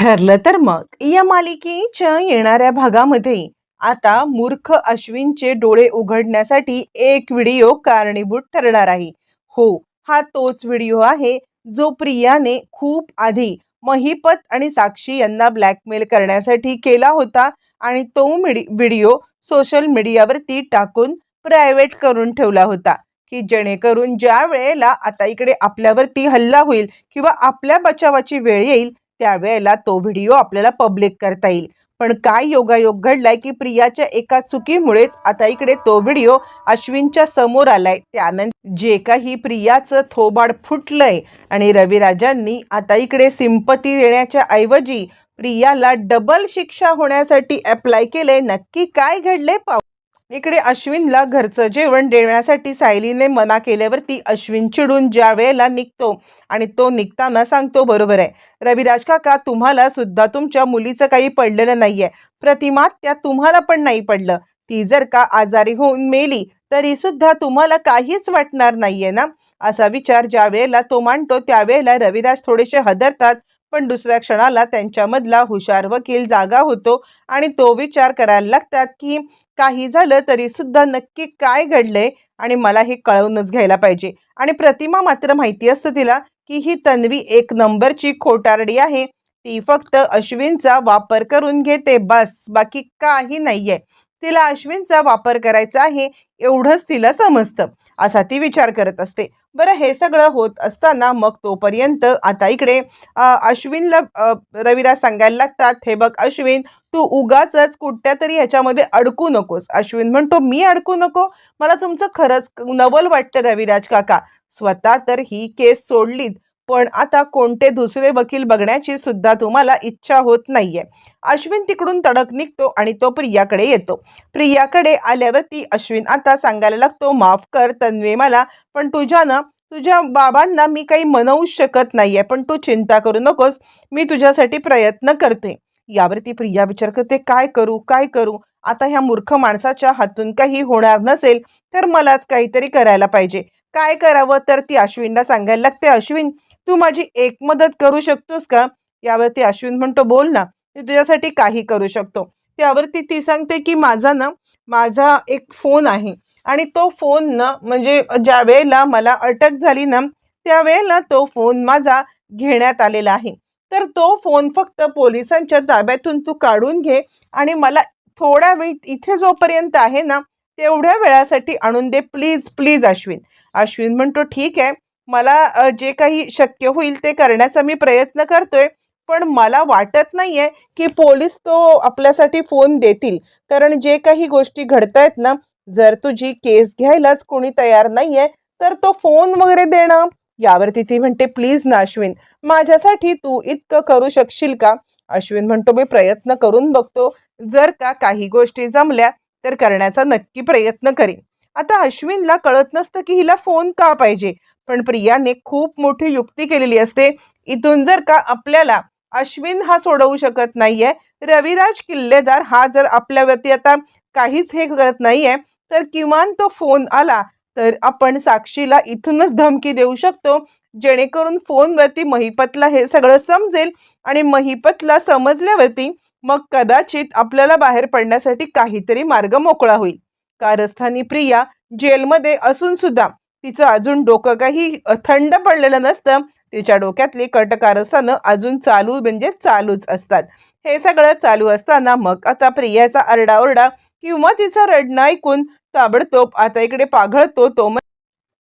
ठरलं तर मग. या मालिकेच्या येणाऱ्या भागामध्ये आता मूर्ख अश्विनचे डोळे उघडण्यासाठी एक व्हिडिओ कारणीभूत ठरणार आहे. हो हा तोच व्हिडिओ आहे जो प्रियाने खूप आधी महिपत आणि साक्षी यांना ब्लॅकमेल करण्यासाठी केला होता आणि तो मिडी व्हिडिओ सोशल मीडियावरती टाकून प्रायव्हेट करून ठेवला होता की जेणेकरून ज्या वेळेला आता इकडे आपल्यावरती हल्ला होईल किंवा आपल्या बचावाची वेळ येईल त्यावेळेला तो व्हिडिओ आपल्याला पब्लिक करता येईल. पण काय योगायोग घडलाय की प्रियाच्या एका चुकीमुळेच आता इकडे तो व्हिडिओ अश्विनच्या समोर आलाय. त्यानंतर जे काही प्रियाचं थोबाड फुटलंय आणि रविराजांनी आता इकडे सिंपती देण्याच्या ऐवजी प्रियाला डबल शिक्षा होण्यासाठी अप्लाय केले नक्की काय घडले पाहू. इकडे अश्विनला घरचं जेवण देण्यासाठी सायलीने मना केल्यावरती अश्विन चिडून ज्या वेळेला निघतो आणि तो निघताना सांगतो बरोबर आहे. रविराज काका तुम्हाला सुद्धा तुमच्या मुलीचं काही पडलेलं नाहीये. प्रतिमा त्या तुम्हाला पण नाही पडलं. ती जर का आजारी होऊन मेली तरी सुद्धा तुम्हाला काहीच वाटणार नाहीये ना? असा विचार ज्या वेळेला तो मांडतो त्यावेळेला रविराज थोडेसे हदरतात पण दुसऱ्या क्षणाला त्यांच्यामधला हुशार वकील जागा होतो आणि तो विचार करायला लागतात की काही झालं तरी सुद्धा नक्की काय घडलंय आणि मला हे कळवूनच घ्यायला पाहिजे. आणि प्रतिमा मात्र माहिती असतं तिला की ही तन्वी एक नंबरची खोटारडी आहे. ती फक्त अश्विनचा वापर करून घेते बस बाकी काही नाहीये. तिला अश्विनचा वापर करायचा आहे एवढंच तिला समजतं असा ती विचार करत असते. बरं हे सगळं होत असताना मग तोपर्यंत आता इकडे अश्विनला रवीला रविराज सांगायला लागतात हे बघ अश्विन तू उगाच कुठल्या तरी ह्याच्यामध्ये अडकू नकोस. अश्विन म्हणतो मी अडकू नको? मला तुमचं खरंच नवल वाटतं रविराज काका. स्वतः तर ही केस सोडलीत. पण आता कोणते दुसरे वकील बघण्याची सुद्धा तुम्हाला इच्छा होत नाहीये. अश्विन तिकडून तडक निघतो आणि तो प्रियाकडे येतो. प्रियाकडे आल्यावरती अश्विन आता सांगायला लागतो माफ कर तन्वे मला पण तुझ्यानं तुझ्या बाबांना मी काही म्हणवू शकत नाहीये पण तू चिंता करू नकोस मी तुझ्यासाठी प्रयत्न करते. यावरती प्रिया विचार करते काय करू काय करू? आता ह्या मूर्ख माणसाच्या हातून काही होणार नसेल तर मलाच काहीतरी करायला पाहिजे. काय करावं? तर ती अश्विनला सांगायला लागते अश्विन तू माझी एक मदत करू शकतोस का? यावरती अश्विन म्हणतो बोल ना मी तुझ्यासाठी काही करू शकतो. त्यावरती ती सांगते की माझा ना माझा एक फोन आहे आणि तो फोन ना म्हणजे ज्या वेळेला मला अटक झाली ना त्यावेळेला तो फोन माझा घेण्यात आलेला आहे. तर तो फोन फक्त पोलिसांच्या ताब्यातून तू काढून घे आणि मला थोड्या वेळ इथे जोपर्यंत आहे ना तेवढ्या वेळासाठी आणून दे प्लीज प्लीज अश्विन. अश्विन म्हणतो ठीक आहे मला जे काही शक्य होईल ते करण्याचा मी प्रयत्न करतोय पण मला वाटत नाही आहे की पोलीस तो आपल्यासाठी फोन देतील. कारण जे काही गोष्टी घडतायत ना जर तुझी केस घ्यायलाच कोणी तयार नाही आहे तर तो फोन वगैरे देणं. यावरती ती म्हणते प्लीज ना अश्विन माझ्यासाठी तू इतकं करू शकशील का? अश्विन म्हणतो मी प्रयत्न करून बघतो. जर का काही गोष्टी जमल्या तर करण्याचा नक्की प्रयत्न करीन. आता अश्विनला कळत नसतं की हिला फोन का पाहिजे. पण प्रियाने खूप मोठी युक्ती केलेली असते. इथून जर का आपल्याला अश्विन हा सोडवू शकत नाहीये रविराज किल्लेदार हा जर आपल्यावरती आता काहीच हे करत नाहीये तर किमान तो फोन आला तर आपण साक्षीला इथूनच धमकी देऊ शकतो. जेणेकरून फोनवरती महिपतला हे सगळं समजेल आणि महिपतला समजल्यावरती मग कदाचित आपल्याला बाहेर पडण्यासाठी काहीतरी मार्ग मोकळा होईल. कारस्थानी प्रिया जेलमध्ये असून सुद्धा तिचं अजून डोकं काही थंड पडलेलं नसतं. तिच्या डोक्यातली कटकारस्थानं अजून चालू म्हणजे चालूच असतात. हे सगळं चालू असताना मग आता प्रियाचा आरडाओरडा किंवा तिचं रडणं ऐकून ताबडतोब आता इकडे पाघळतो तो म्हण-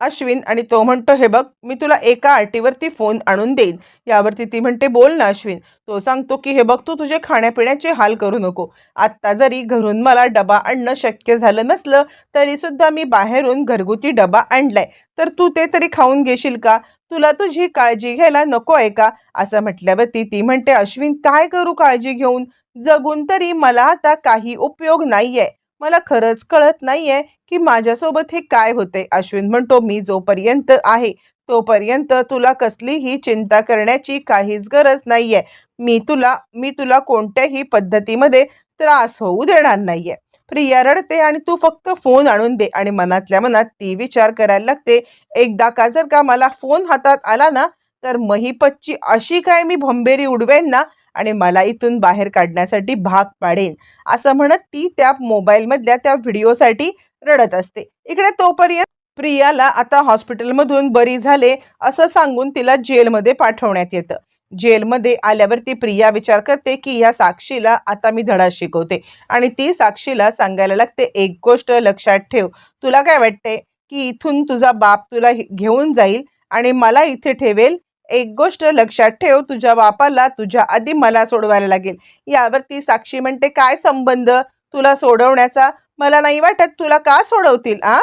अश्विन आणि तो म्हणतो हे बघ मी तुला एका अटीवरती फोन आणून देईन. यावरती ती म्हणते बोल ना अश्विन. तो सांगतो की हे बघ तू तुझे खाण्यापिण्याचे हाल करू नको. आत्ता जरी घरून मला डबा आणणं शक्य झालं नसलं तरीसुद्धा मी बाहेरून घरगुती डबा आणलाय. तर तू ते तरी खाऊन घेशील का? तुला तुझी काळजी घ्यायला नको आहे का? असं म्हटल्यावरती ती म्हणते अश्विन काय करू काळजी घेऊन? जगून तरी मला आता काही उपयोग नाही आहे मला खरंच कळत नाहीये की माझ्यासोबत हे काय होते अश्विन म्हणतो मी जोपर्यंत आहे तोपर्यंत तुला कसलीही चिंता करण्याची काहीच गरज नाहीये. मी तुला मी तुला कोणत्याही पद्धतीमध्ये त्रास होऊ देणार नाहीये. प्रिया रडते आणि तू फक्त फोन आणून दे आणि मनातल्या मनात ती विचार करायला लागते. एकदा का जर का मला फोन हातात आला ना तर महिपतची अशी काय मी भंबेरी उडवेन ना आणि मला इथून बाहेर काढण्यासाठी भाग पाडेन. असं म्हणत ती त्या मोबाईलमधल्या त्या व्हिडिओसाठी रडत असते. इकडे तोपर्यंत प्रियाला आता हॉस्पिटलमधून बरी झाले असं सांगून तिला जेलमध्ये पाठवण्यात येतं. जेलमध्ये आल्यावरती प्रिया विचार करते की या साक्षीला आता मी धडा शिकवते. आणि ती साक्षीला सांगायला लागते एक गोष्ट लक्षात ठेव. तुला काय वाटते की इथून तुझा बाप तुला घेऊन जाईल आणि मला इथे ठेवेल एक गोष्ट लक्षात ठेव तुझ्या बापाला तुझ्या आधी मला सोडवायला लागेल. यावरती साक्षी म्हणते काय संबंध? तुला सोडवण्याचा? मला नाही वाटत तुला का सोडवतील आ?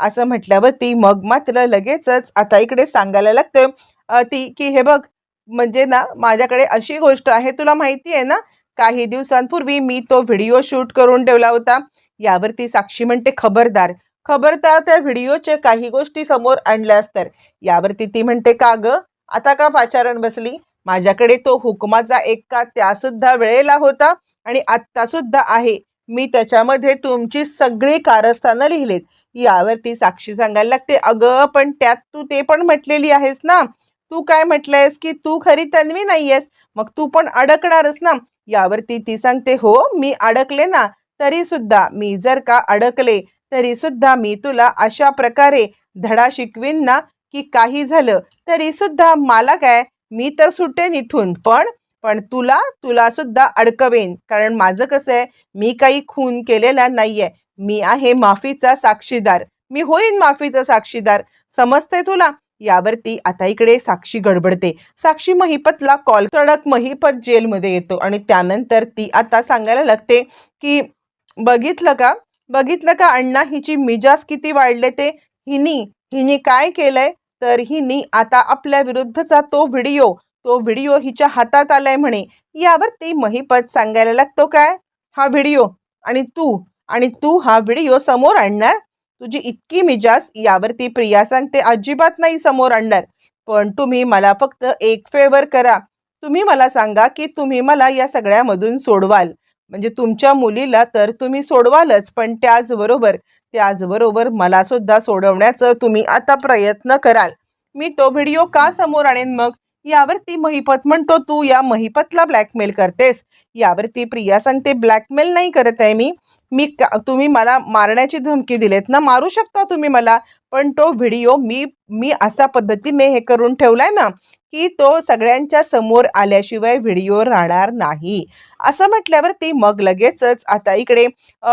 असं म्हटल्यावरती मग मात्र लगेचच आता इकडे सांगायला लागतं ती की हे बघ म्हणजे ना माझ्याकडे अशी गोष्ट आहे तुला माहिती आहे ना काही दिवसांपूर्वी मी तो व्हिडिओ शूट करून ठेवला होता. यावरती साक्षी म्हणते खबरदार खबरदार त्या व्हिडिओच्या काही गोष्टी समोर आणल्यास तर यावरती ती म्हणते का ग? आता का पाचारण बसली? माझ्याकडे तो हुकमाचा एक का त्यासुद्धा वेळेला होता आणि आत्तासुद्धा आहे. मी त्याच्यामध्ये तुमची सगळी कारस्थानं लिहिलेत. यावरती साक्षी सांगायला लागते अगं पण त्यात तू ते पण म्हटलेली आहेस ना? तू काय म्हटलंयस की तू खरी तन्वी नाहीयेस? मग तू पण अडकणारच ना? यावरती ती सांगते हो मी अडकले ना तरी सुद्धा मी जर का अडकले तरी सुद्धा मी तुला अशा प्रकारे धडा शिकवीन ना की काही झालं तरी सुद्धा मला काय मी तर सुटेन इथून. पण पण तुला तुला सुद्धा अडकवेन. कारण माझं कसं आहे मी काही खून केलेला नाहीये. मी आहे माफीचा साक्षीदार. मी होईन माफीचा साक्षीदार. समजते तुला? यावरती आता इकडे साक्षी गडबडते. साक्षी महिपतला कॉल. तडक महिपत जेलमध्ये येतो आणि त्यानंतर ती आता सांगायला लागते की बघितलं का? बघितलं का अण्णा हिची मिजाज किती वाढले ते? हिनी हिनी काय केलंय? तर नी आता आपल्या विरुद्धचा तो व्हिडिओ तो व्हिडिओ हिच्या हातात आलाय म्हणे यावरती महिपत सांगायला लागतो काय? हा व्हिडिओ आणि तू आणि तू हा व्हिडिओ समोर आणणार? तुझी इतकी मिजास यावरती प्रिया सांगते अजिबात नाही समोर आणणार पण तुम्ही मला फक्त एक फेवर करा. तुम्ही मला सांगा की तुम्ही मला या सगळ्यामधून सोडवाल. म्हणजे तुमच्या मुलीला तर तुम्ही सोडवालच पण त्याचबरोबर त्याचबरोबर मला सुद्धा सोडवण्याचं तुम्ही आता प्रयत्न कराल. मी तो व्हिडिओ का समोर आणेन मग? यावरती महिपत म्हणतो तू या महिपतला ब्लॅकमेल करतेस. यावरती प्रिया सांगते ब्लॅकमेल नाही करत आहे मी. मी का तुम्ही मला मारण्याची धमकी दिलेत ना मारू शकता तुम्ही मला. पण तो व्हिडिओ मी मी अशा पद्धतीने हे करून ठेवलाय ना की तो सगळ्यांच्या समोर आल्याशिवाय व्हिडिओ राहणार नाही. असं म्हटल्यावर ती मग लगेचच आता इकडे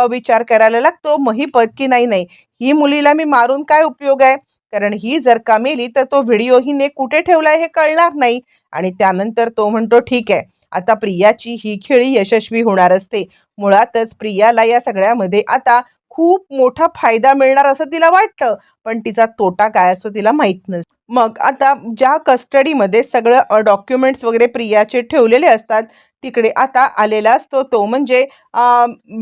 विचार करायला लागतो महिपत की नाही नाही? ही मुलीला मी मारून काय उपयोग आहे? कारण ही जर का मेली तर तो व्हिडिओ हिने कुठे ठेवलाय हे कळणार नाही. आणि त्यानंतर तो म्हणतो ठीक आहे आता प्रियाची ही खेळी यशस्वी होणार असते. मुळातच प्रियाला या सगळ्यामध्ये आता खूप मोठा फायदा मिळणार असं तिला वाटतं. पण तिचा तोटा काय असतो तिला माहीत नसतं मग आता ज्या कस्टडीमध्ये सगळं डॉक्युमेंट्स वगैरे प्रियाचे ठेवलेले असतात तिकडे आता आलेला असतो तो म्हणजे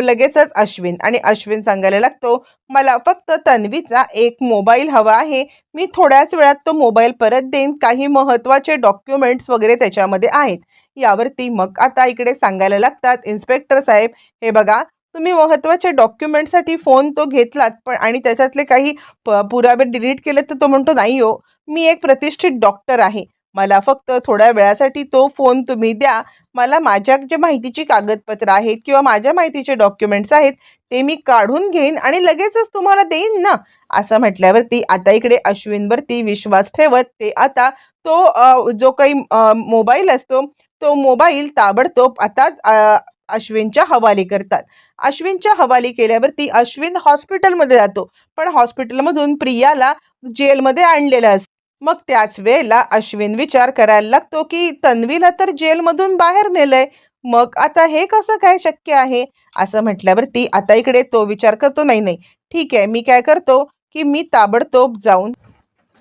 लगेचच अश्विन. आणि अश्विन सांगायला लागतो मला फक्त तन्वीचा एक मोबाईल हवा आहे. मी थोड्याच वेळात तो मोबाईल परत देईन. काही महत्त्वाचे डॉक्युमेंट्स वगैरे त्याच्यामध्ये आहेत. यावरती मग आता इकडे सांगायला लागतात इन्स्पेक्टर साहेब हे बघा तुम्ही महत्त्वाच्या डॉक्युमेंटसाठी फोन तो घेतलात पण आणि त्याच्यातले काही प पुरावे डिलीट केले तर तो म्हणतो नाही हो मी एक प्रतिष्ठित डॉक्टर आहे. मला फक्त थोड्या वेळासाठी तो फोन तुम्ही द्या. मला माझ्या जे माहितीची कागदपत्र आहेत किंवा माझ्या माहितीचे डॉक्युमेंट्स आहेत ते मी काढून घेईन आणि लगेचच तुम्हाला देईन ना. असं म्हटल्यावरती आता इकडे अश्विनवरती विश्वास ठेवत ते आता तो जो काही मोबाईल असतो तो मोबाईल ताबडतोब आता अश्विनच्या हवाली करतात. अश्विनच्या हवाली केल्यावरती अश्विन हॉस्पिटलमध्ये जातो. पण हॉस्पिटलमधून प्रियाला जेलमध्ये आणलेलं असतं. मग त्याच वेळेला अश्विन विचार करायला लागतो की तन्वीला तर जेलमधून बाहेर नेलंय. मग आता हे कसं काय शक्य आहे? असं म्हटल्यावरती आता इकडे तो विचार करतो नाही नाही. ठीक आहे मी काय करतो की मी ताबडतोब जाऊन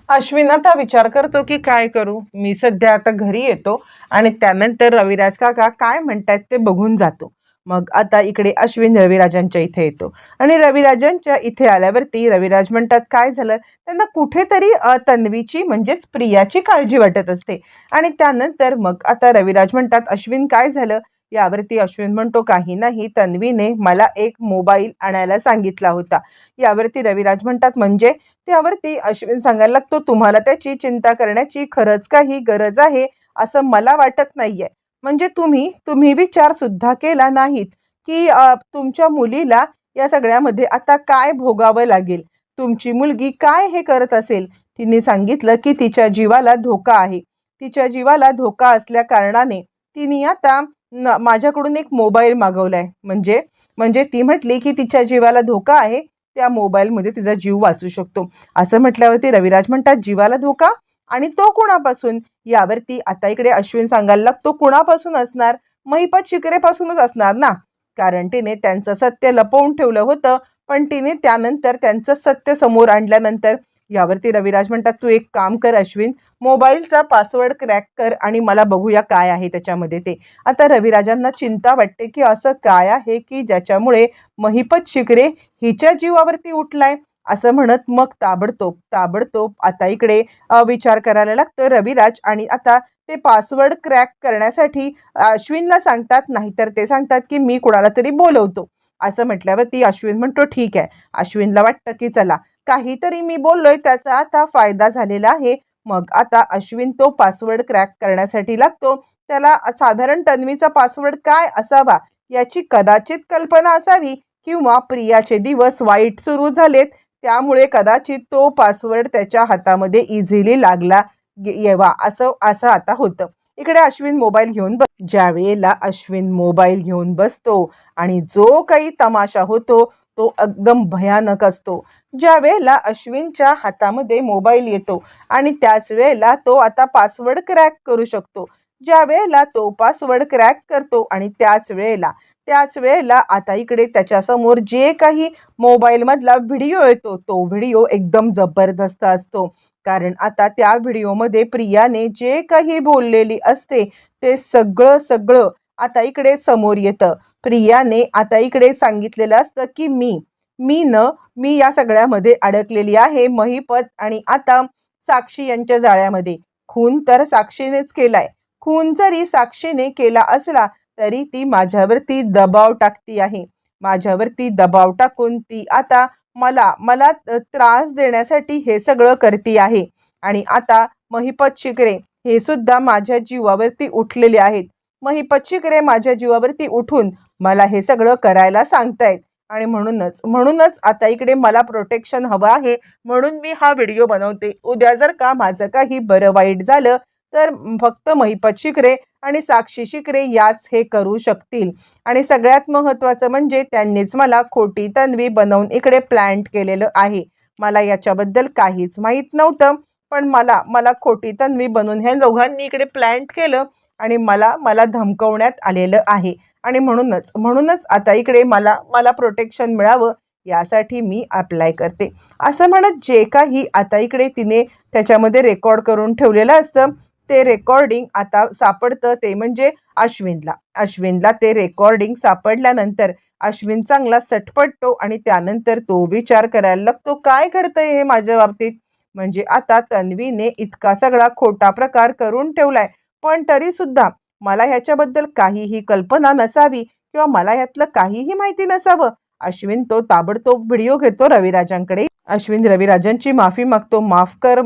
अश्विन आता विचार करतो की काय करू? मी सध्या आता घरी येतो आणि त्यानंतर रविराज काका काय म्हणतात ते बघून जातो. मग आता इकडे अश्विन रविराजांच्या इथे येतो. आणि रविराजांच्या इथे आल्यावरती रविराज म्हणतात काय झालं? त्यांना कुठेतरी अ, तन्वीची म्हणजेच प्रियाची काळजी वाटत असते. आणि त्यानंतर मग आता रविराज म्हणतात अश्विन काय झालं? यावरती अश्विन म्हणतो काही नाही तन्वीने मला एक मोबाईल आणायला सांगितला होता. यावरती रविराज म्हणतात म्हणजे? त्यावरती अश्विन सांगायला लागतो तुम्हाला त्याची चिंता करण्याची खरंच काही गरज आहे असं मला वाटत नाहीये. म्हणजे तुम्ही तुम्ही विचार सुद्धा केला नाहीत की तुमच्या मुलीला या सगळ्यामध्ये आता काय भोगावं लागेल? तुमची मुलगी काय हे करत असेल? तिने सांगितलं की तिच्या जीवाला धोका आहे. तिच्या जीवाला धोका असल्या कारणाने तिने आता न माझ्याकडून एक मोबाईल मागवला आहे म्हणजे म्हणजे ती म्हटली की तिच्या जीवाला धोका आहे त्या मोबाईलमध्ये तिचा जीव वाचू शकतो. असं म्हटल्यावरती रविराज म्हणतात जीवाला धोका? आणि तो कुणापासून? यावरती आता इकडे अश्विन सांगायला लागतो कुणापासून असणार? महिपत शिकरेपासूनच असणार ना? कारण तिने त्यांचं सत्य लपवून ठेवलं होतं पण तिने त्यानंतर त्यांचं सत्य समोर आणल्यानंतर यावरती रविराज म्हणतात तू एक काम कर अश्विन मोबाईलचा पासवर्ड क्रॅक कर आणि मला बघूया काय आहे त्याच्यामध्ये ते. आता रविराजांना चिंता वाटते की असं काय आहे की ज्याच्यामुळे महिपत शिकरे हिच्या जीवावरती उठलाय? असं म्हणत मग ताबडतोब ताबडतोब आता इकडे विचार करायला लागतो रविराज आणि आता ते पासवर्ड क्रॅक करण्यासाठी अश्विनला सांगतात नाहीतर ते सांगतात की मी कुणाला तरी बोलवतो. असं म्हटल्यावरती अश्विन म्हणतो ठीक आहे. अश्विनला वाटतं की चला काहीतरी मी बोललोय त्याचा आता फायदा झालेला आहे. मग आता अश्विन तो पासवर्ड क्रॅक करण्यासाठी लागतो. त्याला साधारण तन्वीचा पासवर्ड काय असावा याची कदाचित कल्पना असावी किंवा प्रियाचे दिवस वाईट सुरू झालेत त्यामुळे कदाचित तो पासवर्ड त्याच्या हातामध्ये इझिली लागला येवा असं असं आता होतं. इकडे अश्विन मोबाईल घेऊन बस ज्या वेळेला अश्विन मोबाईल घेऊन बसतो आणि जो काही तमाशा होतो तो एकदम भयानक असतो. ज्या वेळेला अश्विनच्या हातामध्ये मोबाईल येतो आणि त्याच वेळेला तो आता पासवर्ड क्रॅक करू शकतो. ज्या वेळेला तो पासवर्ड क्रॅक करतो आणि त्याच वेळेला त्याच वेळेला आता इकडे त्याच्यासमोर जे काही मोबाईलमधला व्हिडिओ येतो तो व्हिडिओ एकदम जबरदस्त असतो. कारण आता त्या व्हिडिओमध्ये प्रियाने जे काही बोललेली असते ते सगळं सगळं आता इकडे समोर येतं. प्रियाने आता इकडे सांगितलेलं असतं की मी मी न मी या सगळ्यामध्ये अडकलेली आहे. महिपत आणि आता साक्षी यांच्या जाळ्यामध्ये. खून तर साक्षीनेच केलाय. खून जरी साक्षीने केला असला तरी ती माझ्यावरती दबाव टाकती आहे. माझ्यावरती दबाव टाकून ती आता मला मला त्रास देण्यासाठी हे सगळं करती आहे. आणि आता महिपत शिकरे हे सुद्धा माझ्या जीवावरती उठलेले आहेत. महिपत शिकरे माझ्या जीवावरती उठून मला हे सगळं करायला सांगतायत. आणि म्हणूनच म्हणूनच आता इकडे मला प्रोटेक्शन हवं आहे म्हणून मी हा व्हिडिओ बनवते. उद्या जर का माझं काही बरं वाईट झालं तर फक्त महिपत शिकरे आणि साक्षी शिकरे याच हे करू शकतील. आणि सगळ्यात महत्त्वाचं म्हणजे त्यांनीच मला खोटी तन्वी बनवून इकडे प्लॅन्ट केलेलं आहे. मला याच्याबद्दल काहीच माहीत नव्हतं पण मला मला खोटी तन्वी बनवून ह्या दोघांनी इकडे प्लॅन्ट केलं. आणि मला मला धमकवण्यात आलेलं आहे. आणि म्हणूनच म्हणूनच आता इकडे मला मला प्रोटेक्शन मिळावं यासाठी मी अप्लाय करते. असं म्हणत जे काही आता इकडे तिने त्याच्यामध्ये रेकॉर्ड करून ठेवलेलं असतं ते रेकॉर्डिंग आता सापडतं ते म्हणजे अश्विनला. अश्विनला ते रेकॉर्डिंग सापडल्यानंतर अश्विन चांगला सटपटतो आणि त्यानंतर तो विचार करायला लागतो काय घडतंय हे माझ्या बाबतीत? म्हणजे आता तन्वीने इतका सगळा खोटा प्रकार करून ठेवलाय. पण तरीसुद्धा मला ह्याच्याबद्दल काहीही कल्पना नसावी किंवा मला ह्यातलं काहीही माहिती नसावं अश्विन तो ताबडतोब व्हिडिओ घेतो रविराजांकडे. अश्विन रविराजांची माफी मागतो. माफ कर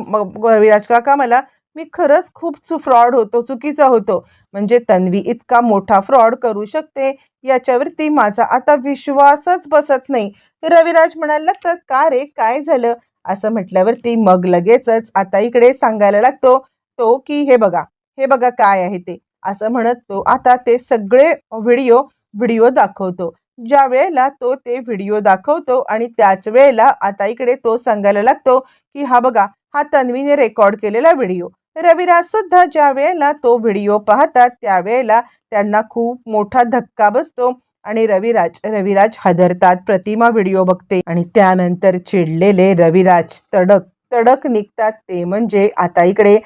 रविराज काका मला मी खरंच खूप फ्रॉड होतो चुकीचा होतो. म्हणजे तन्वी इतका मोठा फ्रॉड करू शकते याच्यावरती माझा आता विश्वासच बसत नाही. रविराज म्हणायला लागतात का रे काय झालं? असं म्हटल्यावरती मग लगेचच आता इकडे सांगायला लागतो तो की हे बघा हे बघा काय आहे ते. असं म्हणत तो आता ते सगळे व्हिडिओ व्हिडिओ दाखवतो. ज्या वेळेला तो ते व्हिडिओ दाखवतो आणि त्याच वेळेला आता इकडे तो सांगायला लागतो की हा बघा हा तन्वीने रेकॉर्ड केलेला व्हिडिओ. रविराज सुद्धा ज्या वेळेला तो व्हिडिओ पाहतात त्यावेळेला त्यांना खूप मोठा धक्का बसतो आणि रविराज रविराज हादरतात प्रतिमा व्हिडिओ बघते आणि त्यानंतर चिडलेले रविराज तडक तडक निघतात ते. म्हणजे आता इकडे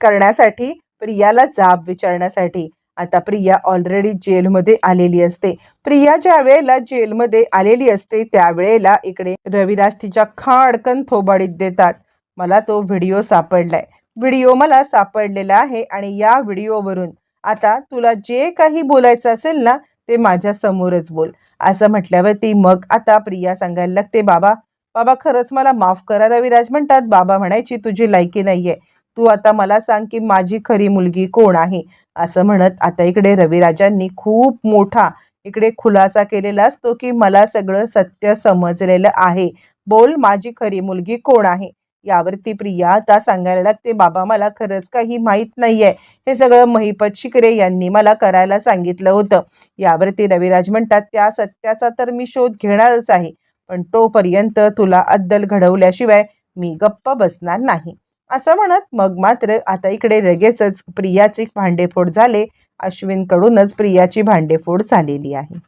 करण्यासाठी प्रियाला जाब विचारण्यासाठी. आता प्रिया ऑलरेडी जेलमध्ये आलेली असते. प्रिया ज्या वेळेला जेलमध्ये आलेली असते त्यावेळेला इकडे रविराज तिच्या खाडकन थोबाडीत देतात. मला तो व्हिडिओ सापडलाय. व्हिडिओ मला सापडलेला आहे आणि या व्हिडिओवरून आता तुला जे काही बोलायचं असेल ना ते माझ्या समोरच बोल. असं म्हटल्यावरती मग आता प्रिया सांगायला लागते बाबा बाबा खरंच मला माफ करा रविराज म्हणतात बाबा म्हणायची तुझी लायकी नाहीये. तू आता मला सांग की माझी खरी मुलगी कोण आहे? असं म्हणत आता इकडे रविराजांनी खूप मोठा इकडे खुलासा केलेला असतो की मला सगळं सत्य समजलेलं आहे. बोल माझी खरी मुलगी कोण आहे? यावरती प्रिया आता सांगायला लागते बाबा मला खरंच काही माहीत नाहीये. हे सगळं महिपत शिकरे यांनी मला करायला सांगितलं होतं. यावरती रविराज म्हणतात त्या सत्याचा तर मी शोध घेणारच आहे. पण तोपर्यंत तुला अद्दल घडवल्याशिवाय मी गप्प बसणार नाही. असं म्हणत मग मात्र आता इकडे लगेचच प्रियाची भांडेफोड झाले. अश्विनकडूनच प्रियाची भांडेफोड झालेली आहे.